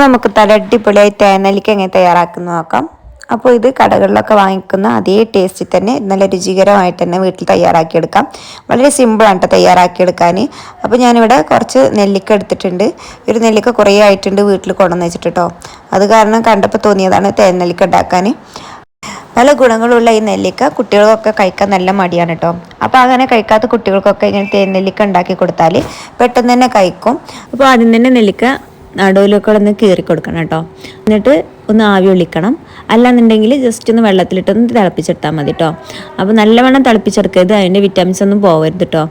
നമുക്ക് തല അടിപൊളിയായി തേനലിക്ക് എങ്ങനെ തയ്യാറാക്കുന്ന നോക്കാം. അപ്പോൾ ഇത് കടകളിലൊക്കെ വാങ്ങിക്കുന്ന അതേ ടേസ്റ്റിൽ തന്നെ നല്ല രുചികരമായിട്ട് തന്നെ വീട്ടിൽ തയ്യാറാക്കിയെടുക്കാം. വളരെ സിമ്പിളാണ് കേട്ടോ തയ്യാറാക്കിയെടുക്കാൻ അപ്പോൾ ഞാനിവിടെ കുറച്ച് നെല്ലിക്ക എടുത്തിട്ടുണ്ട്. ഒരു നെല്ലിക്ക കുറേ ആയിട്ടുണ്ട് വീട്ടിൽ കൊണ്ടുവന്ന് വെച്ചിട്ട് കേട്ടോ അത് കാരണം കണ്ടപ്പോൾ തോന്നിയതാണ് തേൻ നെല്ലിക്ക ഉണ്ടാക്കാൻ നല്ല ഗുണങ്ങളുള്ള ഈ നെല്ലിക്ക കുട്ടികൾക്കൊക്കെ കഴിക്കാൻ നല്ല മടിയാണ് കേട്ടോ അപ്പോൾ അങ്ങനെ കഴിക്കാത്ത കുട്ടികൾക്കൊക്കെ ഇങ്ങനെ തേൻ നെല്ലിക്ക ഉണ്ടാക്കി കൊടുത്താൽ പെട്ടെന്ന് തന്നെ കഴിക്കും. അപ്പോൾ ആദ്യം തന്നെ നെല്ലിക്ക നടുവിലൊക്കെ ഒന്ന് കീറി കൊടുക്കണം കേട്ടോ. എന്നിട്ട് ഒന്ന് ആവി ഒളിക്കണം അല്ലാന്നുണ്ടെങ്കിൽ ജസ്റ്റ് ഒന്ന് വെള്ളത്തിലിട്ടൊന്ന് തിളപ്പിച്ചെടുത്താൽ മതി കേട്ടോ അപ്പോൾ നല്ലവണ്ണം തിളപ്പിച്ചെടുക്കരുത്. അതിന്റെ വിറ്റാമിൻസ് ഒന്നും പോകരുത് കേട്ടോ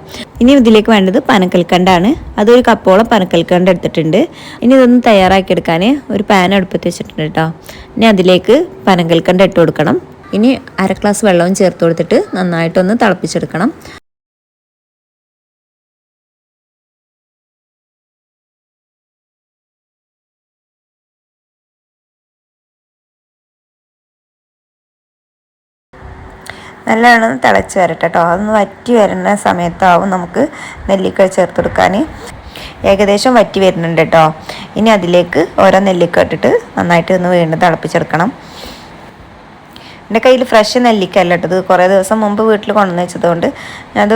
ഇനി ഇതിലേക്ക് വേണ്ടത് പനക്കൽക്കണ്ടാണ്. അതൊരു കപ്പോളം പനക്കൽക്കണ്ട എടുത്തിട്ടുണ്ട്. ഇനി ഇതൊന്ന് തയ്യാറാക്കിയെടുക്കാൻ ഒരു പാൻ അടുപ്പത്ത് വെച്ചിട്ടുണ്ട് കേട്ടോ ഇനി അതിലേക്ക് പനക്കൽക്കണ്ട ഇട്ട് കൊടുക്കണം. ഇനി അര ഗ്ലാസ് വെള്ളവും ചേർത്ത് കൊടുത്തിട്ട് നന്നായിട്ടൊന്ന് തിളപ്പിച്ചെടുക്കണം. നല്ലവണ്ണം തിളച്ച് വരട്ടെ കേട്ടോ അതൊന്ന് വറ്റി വരുന്ന സമയത്താവും നമുക്ക് നെല്ലിക്ക ചേർത്ത് കൊടുക്കാൻ. ഏകദേശം വറ്റി വരുന്നുണ്ട് കേട്ടോ ഇനി അതിലേക്ക് ഓരോ നെല്ലിക്ക ഇട്ടിട്ട് നന്നായിട്ട് ഒന്ന് വീണ്ടും തിളപ്പിച്ചെടുക്കണം. എന്റെ കയ്യിൽ ഫ്രഷ് നെല്ലിക്ക അല്ല കേട്ടത് കുറേ ദിവസം മുമ്പ് വീട്ടിൽ കൊണ്ടുവന്ന് വെച്ചതുകൊണ്ട് അത്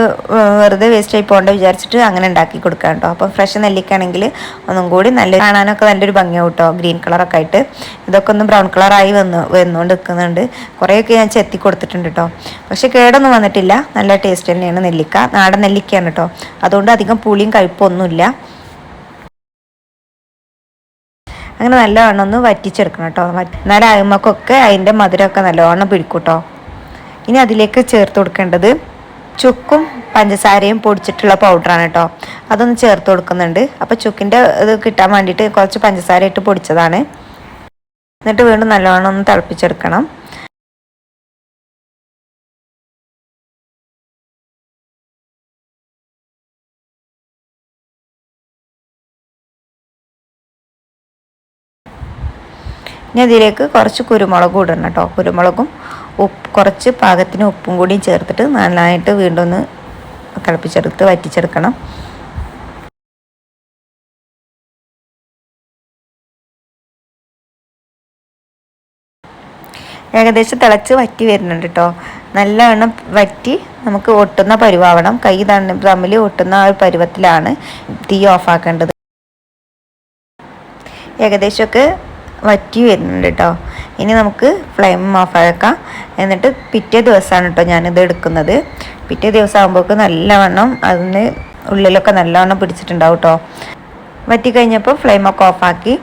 വെറുതെ വേസ്റ്റ് ആയി പോകേണ്ട വിചാരിച്ചിട്ട് അങ്ങനെ ഉണ്ടാക്കി കൊടുക്കാം കേട്ടോ. അപ്പോൾ ഫ്രഷ് നെല്ലിക്കാണെങ്കിൽ ഒന്നും കൂടി നല്ല കാണാനൊക്കെ നല്ലൊരു ഭംഗിയാവും കേട്ടോ. ഗ്രീൻ കളറൊക്കെ ആയിട്ട്. ഇതൊക്കെ ഒന്ന് ബ്രൗൺ കളറായി വന്ന് വന്നുകൊണ്ട് നിൽക്കുന്നുണ്ട്. കുറേയൊക്കെ ഞാൻ ചെത്തി കൊടുത്തിട്ടുണ്ട് കേട്ടോ. പക്ഷെ കേടൊന്നും വന്നിട്ടില്ല. നല്ല ടേസ്റ്റ് തന്നെയാണ് നെല്ലിക്ക. നാടൻ നെല്ലിക്കയാണ് കേട്ടോ. അതുകൊണ്ട് അധികം പുളിയും കഴിപ്പൊന്നുമില്ല അങ്ങനെ നല്ലവണ്ണം ഒന്ന് വറ്റിച്ചെടുക്കണം കേട്ടോ. എന്നാലും അയമ്മക്കൊക്കെ അതിന്റെ മധുരമൊക്കെ നല്ലവണ്ണം പിടിക്കും കേട്ടോ ഇനി അതിലേക്ക് ചേർത്ത് കൊടുക്കേണ്ടത് ചുക്കും പഞ്ചസാരയും പൊടിച്ചിട്ടുള്ള പൗഡറാണ് കേട്ടോ. അതൊന്ന് ചേർത്ത് കൊടുക്കുന്നുണ്ട്. അപ്പോൾ ചുക്കിന്റെ ഇത് കിട്ടാൻ വേണ്ടിയിട്ട് കുറച്ച് പഞ്ചസാര ഇട്ട് പൊടിച്ചതാണ്. എന്നിട്ട് വീണ്ടും നല്ലവണ്ണം ഒന്ന് തിളപ്പിച്ചെടുക്കണം. ഇനി അതിലേക്ക് കുറച്ച് കുരുമുളകും ഇടണം കേട്ടോ. കുരുമുളകും ഉപ്പ് കുറച്ച് പാകത്തിന് ഉപ്പും കൂടിയും ചേർത്തിട്ട് നന്നായിട്ട് വീണ്ടും ഒന്ന് തിളപ്പിച്ചെടുത്ത് വറ്റിച്ചെടുക്കണം. ഏകദേശം തിളച്ച് വറ്റി വരുന്നുണ്ട് കേട്ടോ. നല്ലവണ്ണം വറ്റി നമുക്ക് ഒട്ടുന്ന പരുവാവണം. കൈ തമ്മിൽ ഒട്ടുന്ന ആ ഒരു പരുവത്തിലാണ് തീ ഓഫാക്കേണ്ടത്. ഏകദേശമൊക്കെ വറ്റി വരുന്നുണ്ട് കേട്ടോ ഇനി നമുക്ക് ഫ്ലെയിം ഓഫ് ആക്കാം. എന്നിട്ട് പിറ്റേ ദിവസമാണ് കേട്ടോ ഞാനിത് എടുക്കുന്നത്. പിറ്റേ ദിവസം ആകുമ്പോഴേക്ക് നല്ലവണ്ണം അതിന് ഉള്ളിലൊക്കെ നല്ലവണ്ണം പിടിച്ചിട്ടുണ്ടാവും കേട്ടോ വറ്റി കഴിഞ്ഞപ്പോൾ ഫ്ലെയിമൊക്കെ ഓഫാക്കി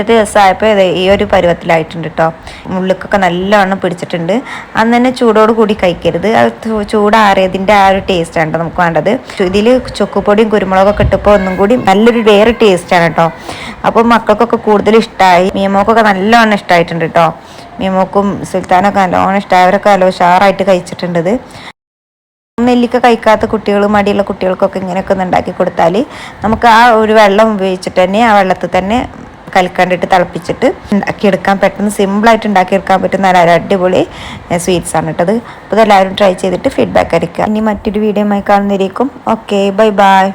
പിറ്റത്തെ ദിവസമായപ്പോൾ ഈ ഒരു പരുവത്തിലായിട്ടുണ്ട് കേട്ടോ മുള്ളിക്കൊക്കെ നല്ലവണ്ണം പിടിച്ചിട്ടുണ്ട്. അന്ന് തന്നെ ചൂടോട് കൂടി കഴിക്കരുത്. അത് ചൂടാറിയതിന്റെ ആ ഒരു ടേസ്റ്റാണ് നമുക്ക് വേണ്ടത്. ഇതിൽ ചുക്കുപൊടിയും കുരുമുളകൊക്കെ ഇട്ടപ്പോൾ ഒന്നും കൂടി നല്ലൊരു വേറെ ടേസ്റ്റാണ് കേട്ടോ അപ്പോൾ മക്കൾക്കൊക്കെ കൂടുതൽ ഇഷ്ടമായി മീമോക്കൊക്കെ നല്ലവണ്ണം ഇഷ്ടമായിട്ടുണ്ട് കേട്ടോ മീമോക്കും സുൽത്താനൊക്കെ നല്ലോണം ഇഷ്ടമായി അവരൊക്കെ ഉഷാറായിട്ട് കഴിച്ചിട്ടുണ്ട് നെല്ലിക്ക കഴിക്കാത്ത കുട്ടികൾ മടിയുള്ള കുട്ടികൾക്കൊക്കെ ഇങ്ങനെയൊക്കെ ഒന്ന് ഉണ്ടാക്കി കൊടുത്താൽ നമുക്ക് ആ ഒരു വെള്ളം ഉപയോഗിച്ചിട്ട് തന്നെ ആ വെള്ളത്തിൽ തന്നെ കൽക്കണ്ടിട്ട് തിളപ്പിച്ചിട്ട് ഉണ്ടാക്കിയെടുക്കാൻ പെട്ടെന്ന് സിമ്പിളായിട്ട് ഉണ്ടാക്കിയെടുക്കാൻ പറ്റുന്ന ഒരു അടിപൊളി സ്വീറ്റ്സ് ആണ് കേട്ടത് അപ്പോൾ ഇതെല്ലാവരും ട്രൈ ചെയ്തിട്ട് ഫീഡ്ബാക്ക് അറിയിക്കുക ഇനി മറ്റൊരു വീഡിയോ ആയി കാണുന്നതിരിക്കും ഓക്കെ ബൈ ബൈ